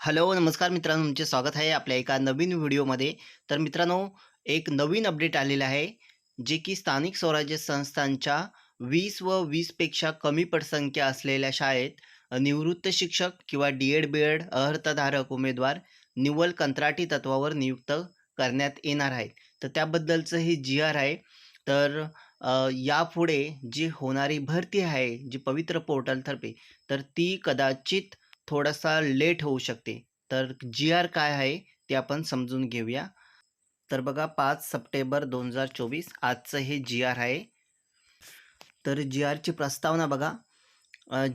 Hello, नमस्कार मित्रांनो, तुमचे स्वागत आहे आपल्या एका नवीन व्हिडिओमध्ये. तर मित्रांनो, एक नवीन अपडेट आलेलं आहे, जे की स्थानिक स्वराज्य संस्थांच्या वीस व वीसपेक्षा कमी पटसंख्या असलेल्या शाळेत निवृत्त शिक्षक किंवा डी-एड, बी-एड अर्हतधारक उमेदवार निव्वळ कंत्राटी तत्त्वावर नियुक्त करण्यात येणार आहेत. तर त्याबद्दलचं हे जी-आर आहे. तर यापुढे जी होणारी भरती आहे, जी पवित्र पोर्टलतर्फे, तर ती कदाचित थोडासा लेट होऊ शकते. तर जी-आर काय आहे ते आपण समजून घेऊया. तर बघा पाच सप्टेंबर 2024 आजचं हे जी-आर आहे. तर जी-आरची प्रस्तावना बघा.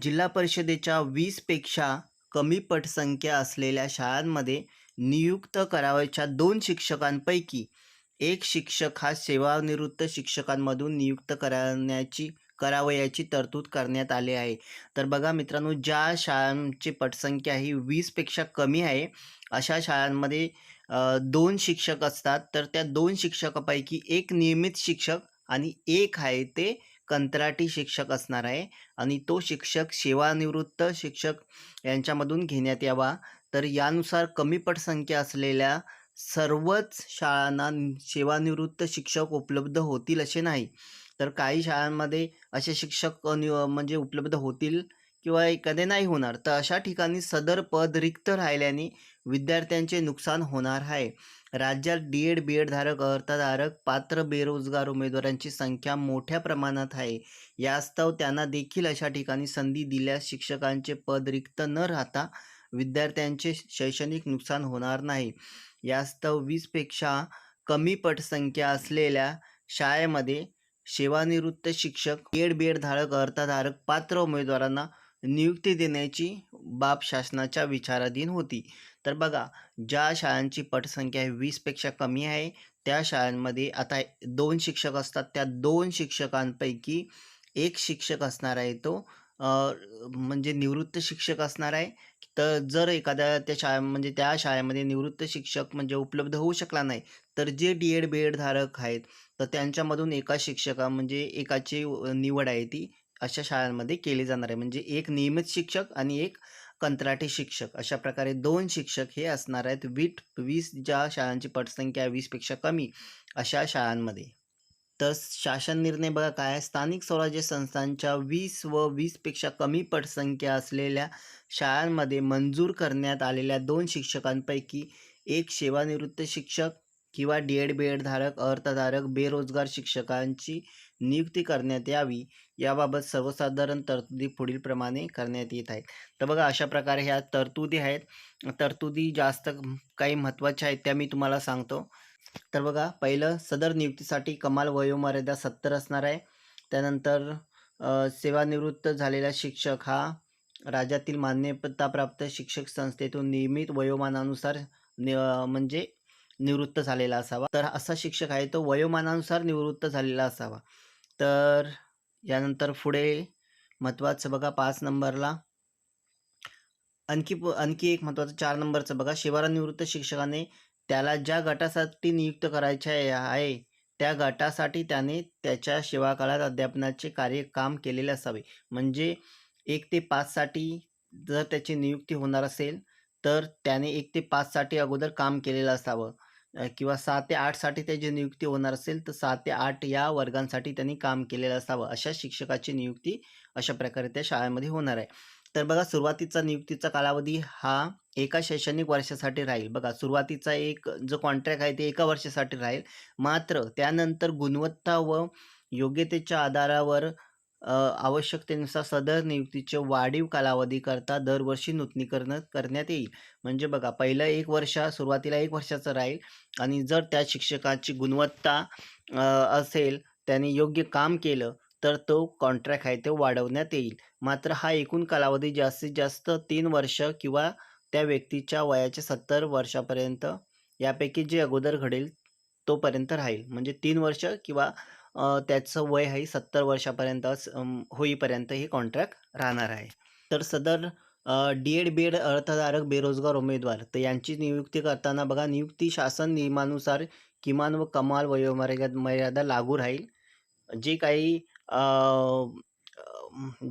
जिल्हा परिषदेच्या वीसपेक्षा कमी पटसंख्या असलेल्या शाळांमध्ये नियुक्त करावयाच्या दोन शिक्षकांपैकी एक शिक्षक हा सेवानिवृत्त शिक्षकांमधून नियुक्त करण्याची करावयाची तरतूद करण्यात आली आहे. तर बघा मित्रांनो, ज्या शाळांची पटसंख्या ही वीसपेक्षा कमी आहे, अशा शाळांमध्ये दोन शिक्षक असतात. तर त्या दोन शिक्षकापैकी एक नियमित शिक्षक आणि एक आहे ते कंत्राटी शिक्षक असणार आहे आणि तो शिक्षक सेवानिवृत्त शिक्षक यांच्यामधून घेण्यात यावा. तर यानुसार कमी पटसंख्या असलेल्या सर्वच शाळांना सेवानिवृत्त शिक्षक उपलब्ध होतील असे नाही. तर काही शाळांमध्ये असे शिक्षक म्हणजे उपलब्ध होतील किंवा एखादे नाही होणार. तर अशा ठिकाणी सदर पद रिक्त राहिल्याने विद्यार्थ्यांचे नुकसान होणार आहे. राज्यात डी-एड, बी एडधारक अर्थधारक पात्र बेरोजगार उमेदवारांची संख्या मोठ्या प्रमाणात आहे. यास्तव त्यांना देखील अशा ठिकाणी संधी दिल्यास शिक्षकांचे पद रिक्त न राहता विद्यार्थ्यांचे शैक्षणिक नुकसान होणार नाही. यास्तव वीसपेक्षा कमी पटसंख्या असलेल्या शाळेमध्ये सेवानिवृत्त शिक्षक, डी-एड, धारक, अर्थधारक पात्र उमेदवारांना नियुक्ती देण्याची बाब शासनाच्या विचाराधीन होती. तर बघा, ज्या शाळांची पटसंख्या वीसपेक्षा कमी आहे, त्या शाळांमध्ये आता दोन शिक्षक असतात. त्या दोन शिक्षकांपैकी एक शिक्षक असणार आहे तो म्हणजे निवृत्त शिक्षक असणार आहे. तर जर एखाद्या त्या शाळे म्हणजे त्या शाळेमध्ये निवृत्त शिक्षक म्हणजे उपलब्ध होऊ शकला नाही, तर जे डी-एड, बी-एड धारक आहेत, तर त्यांच्यामधून एका शिक्षका म्हणजे एकाची निवड आहे ती अशा शाळांमध्ये केली जाणार आहे. म्हणजे एक नियमित शिक्षक आणि एक कंत्राटी शिक्षक अशा प्रकारे दोन शिक्षक हे असणार आहेत. वीट वीस ज्या शाळांची पटसंख्या वीसपेक्षा कमी अशा शाळांमध्ये. तर शासन निर्णय बघा काय स्थानिक स्वराज्य संस्थांच्या वीस व वीसपेक्षा कमी पटसंख्या असलेल्या शाळांमध्ये मंजूर करण्यात आलेल्या दोन शिक्षकांपैकी एक सेवानिवृत्त शिक्षक किंवा डी-एड, बी एडधारक अर्थधारक बेरोजगार शिक्षकांची नियुक्ती करण्यात यावी. याबाबत सर्वसाधारण तरतुदी पुढीलप्रमाणे करण्यात येत आहेत. तर बघा अशा प्रकारे ह्या तरतुदी आहेत. तरतुदी जास्त काही महत्त्वाच्या आहेत त्या मी तुम्हाला सांगतो. तर बघा पहिलं सदर नियुक्तीसाठी कमाल वयोमर्यादा 70 असणार आहे. त्यानंतर सेवानिवृत्त झालेला शिक्षक हा राज्यातील मान्यताप्राप्त शिक्षक संस्थेतून नियमित वयोमानानुसार नि म्हणजे निवृत्त झालेला असावा. तर असा शिक्षक आहे तो वयोमानानुसार निवृत्त झालेला असावा. तर यानंतर पुढे महत्त्वाचं बघा पाच नंबरला आणखी आणखी एक महत्त्वाचं चार नंबरचं बघा सेवानिवृत्त शिक्षकाने त्याला ज्या गटासाठी नियुक्त करायचे आहे, त्या गटासाठी त्याने त्याच्या सेवाकाळात अध्यापनाचे कार्य काम केलेले असावे. म्हणजे एक ते पाचसाठी जर त्याची नियुक्ती होणार असेल, तर त्याने एक ते पाचसाठी अगोदर काम केलेलं असावं किंवा सहा ते आठसाठी त्याची नियुक्ती होणार असेल, तर सहा ते आठ या वर्गांसाठी त्यांनी काम केलेलं असावं. अशा शिक्षकाची नियुक्ती अशा प्रकारे त्या शाळेमध्ये होणार आहे. तर बघा सुरुवातीचा नियुक्तीचा कालावधी हा एका शैक्षणिक वर्षासाठी राहील. बघा सुरुवातीचा एक जो कॉन्ट्रॅक्ट आहे ते एका वर्षासाठी राहील. मात्र त्यानंतर गुणवत्ता व योग्यतेच्या आधारावर आवश्यकतेनुसार सदर नियुक्तीचे वाढीव कालावधीकरता दरवर्षी नूतनीकरण करण्यात येईल. म्हणजे बघा पहिलं एक वर्ष सुरुवातीला एक वर्षाचं राहील आणि जर त्या शिक्षकाची गुणवत्ता असेल, त्याने योग्य काम केलं, तर तो कॉन्ट्रॅक्ट आहे तो वाढवण्यात येईल. मात्र हा एकूण कालावधी जास्तीत जास्त तीन वर्ष किंवा त्या व्यक्तीच्या वयाच्या 70 वर्षापर्यंत यापैकी जे अगोदर घडेल तोपर्यंत राहील. म्हणजे तीन वर्ष किंवा त्याचं वय आहे 70 वर्षापर्यंत होईपर्यंत हे कॉन्ट्रॅक्ट राहणार आहे. तर सदर डी-एड, बी-एड अर्थधारक बेरोजगार उमेदवार तर यांची नियुक्ती करताना बघा नियुक्ती शासन नियमानुसार किमान व कमाल वयोमर्यादा मर्यादा लागू राहील. जे काही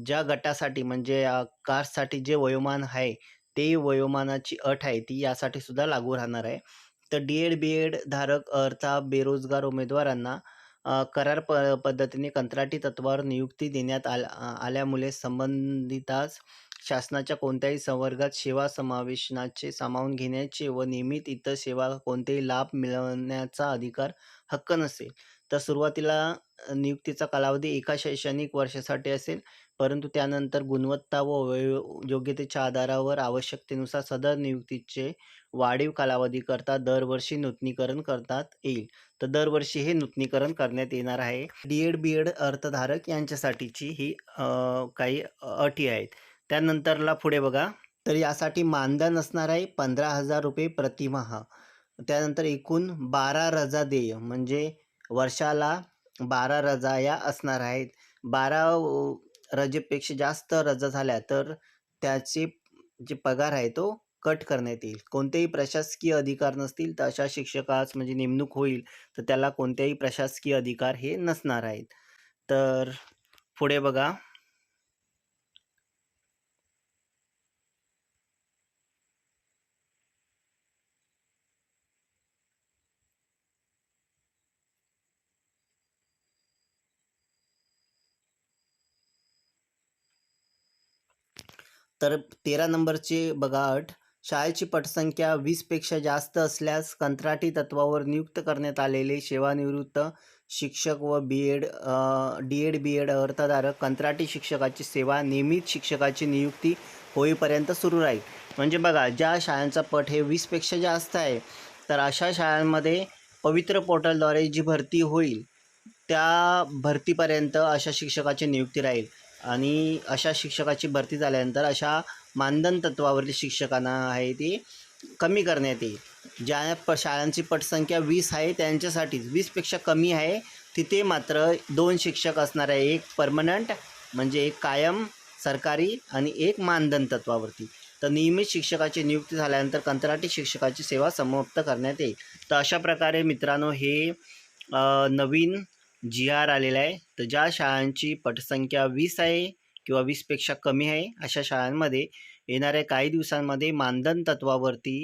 ज्या गटासाठी म्हणजे अ, कास्टसाठी जे वयोमान आहे, ते वयोमानाची अट आहे ती यासाठी सुद्धा लागू राहणार आहे. तर डी एड बी एड धारक अर्थात बेरोजगार उमेदवारांना करार प पद्धतीने कंत्राटी तत्त्वावर नियुक्ती देण्यात आल आल्यामुळे संबंधितास शासनाच्या कोणत्याही संवर्गात सेवा समावेशनाचे सामावून घेण्याचे व नियमित इतर सेवा कोणतेही लाभ मिळवण्याचा अधिकार हक्क नसेल. तर सुरुवातीला नियुक्तीचा कालावधी एका शैक्षणिक वर्षासाठी असेल. परंतु त्यानंतर गुणवत्ता व वेळ योग्यतेच्या आधारावर आवश्यकतेनुसार सदर नियुक्तीचे वाढीव कालावधीकरता दरवर्षी नूतनीकरण करतात येईल. तर दरवर्षी हे नूतनीकरण करण्यात येणार आहे. डी एड बी एड अर्थधारक यांच्यासाठीची ही काही अटी आहेत. त्यानंतरला पुढे बघा. तर यासाठी मानधन असणार आहे पंधरा हजार रुपये प्रतिमाह. त्यानंतर एकूण बारा रजा देय म्हणजे वर्षाला बारा रजा या असणार आहेत. बारा रजेपेक्षा जास्त रजा झाल्या तर त्याचे जे पगार आहे तो कट करण्यात येईल. कोणतेही प्रशासकीय अधिकार नसतील तर अशा शिक्षकास म्हणजे नेमणूक होईल तर त्याला कोणतेही प्रशासकीय अधिकार हे नसणार आहेत. तर पुढे बघा. तर तेरा नंबरचे बघा अट. शाळेची पटसंख्या वीसपेक्षा जास्त असल्यास कंत्राटी तत्वावर नियुक्त करण्यात आलेले सेवानिवृत्त शिक्षक व B Ed D Ed B Ed अर्थधारक कंत्राटी शिक्षकाची सेवा नियमित शिक्षकाची नियुक्ती होईपर्यंत सुरू राहील. म्हणजे बघा ज्या शाळांचा पट हे वीसपेक्षा जास्त आहे तर अशा शाळांमध्ये पवित्र पोर्टलद्वारे जी भरती होईल त्या भरतीपर्यंत अशा शिक्षकाची नियुक्ती राहील. आणि अशा शिक्षकाची भरती झाल्यानंतर अशा मानधन तत्वावरील शिक्षकांना आहे ते कमी करण्यात येईल. ज्या प शाळांची पटसंख्या वीस आहे त्यांच्यासाठीच वीसपेक्षा कमी आहे तिथे मात्र दोन शिक्षक असणार आहे एक परमनंट म्हणजे एक कायम सरकारी आणि एक मानधन तत्वावरती. तर नियमित शिक्षकाची नियुक्ती झाल्यानंतर कंत्राटी शिक्षकाची सेवा समाप्त करण्यात येईल. तर अशा प्रकारे मित्रांनो हे नवीन जी आर आलेला आहे. तर ज्या शाळांची पटसंख्या वीस आहे किंवा वीसपेक्षा कमी आहे अशा शाळांमध्ये येणाऱ्या काही दिवसांमध्ये मानधन तत्वावरती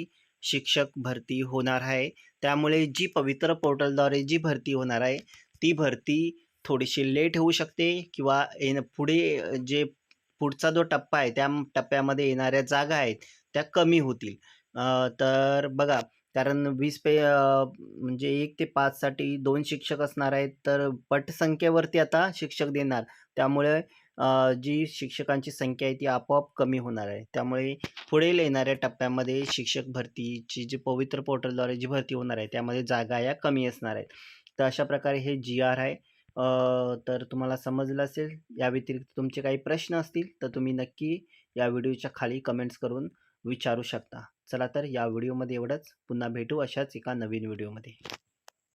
शिक्षक भरती होणार आहे. त्यामुळे जी पवित्र पोर्टलद्वारे जी भरती होणार आहे ती भरती थोडीशी लेट होऊ शकते किंवा येण पुढे जे पुढचा जो टप्पा आहे त्या टप्प्यामध्ये येणाऱ्या जागा आहेत त्या कमी होतील. तर बघा कारण वीस पे म्हणजे एक ते पाचसाठी दोन शिक्षक असणार आहेत तर पटसंख्येवरती आता शिक्षक देणार. त्यामुळे जी शिक्षकांची संख्या आहे ती आपोआप कमी होणार आहे. त्यामुळे पुढील येणाऱ्या टप्प्यामध्ये शिक्षक भरतीची जी पवित्र पोर्टलद्वारे जी भरती होणार आहे त्यामध्ये जागा या कमी असणार आहेत. तर अशा प्रकारे हे जी आर आहे तर तुम्हाला समजलं असेल या व्यतिरिक्त तुमचे काही प्रश्न असतील तर तुम्ही नक्की या व्हिडिओच्या खाली कमेंट्स करून विचारू शकता. चला तर या व्हिडिओमध्ये एवढंच. पुन्हा भेटू अशाच एका नवीन व्हिडिओमध्ये.